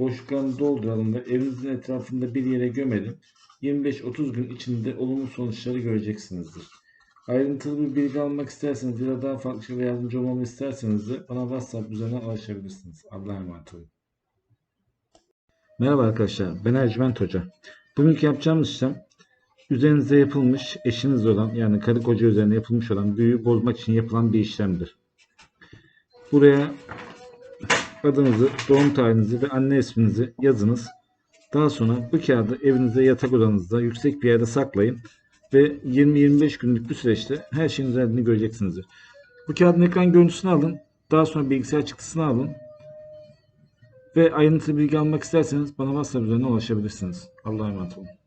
Boşluklarını dolduralım ve evinizin etrafında bir yere gömelim. 25-30 gün içinde olumlu sonuçları göreceksinizdir. Ayrıntılı bir bilgi almak isterseniz ya da daha farklı şeyler yardımcı olmamı isterseniz de bana WhatsApp üzerinden ulaşabilirsiniz. Allah'a emanet olun. Merhaba arkadaşlar, ben Ercüment Hoca. Bugünkü yapacağımız işlem üzerinize yapılmış, eşiniz olan yani karı koca üzerine yapılmış olan büyüyü bozmak için yapılan bir işlemdir. Buraya adınızı, doğum tarihinizi ve anne isminizi yazınız. Daha sonra bu kağıdı evinizde yatak odanızda yüksek bir yerde saklayın ve 20-25 günlük bir süreçte her şeyin üzerinde göreceksinizdir. Bu kağıdın ekran görüntüsünü alın. Daha sonra bilgisayar çıktısını alın. Ve ayrıntılı bilgi almak isterseniz bana WhatsApp üzerinden ulaşabilirsiniz. Allah'a emanet olun.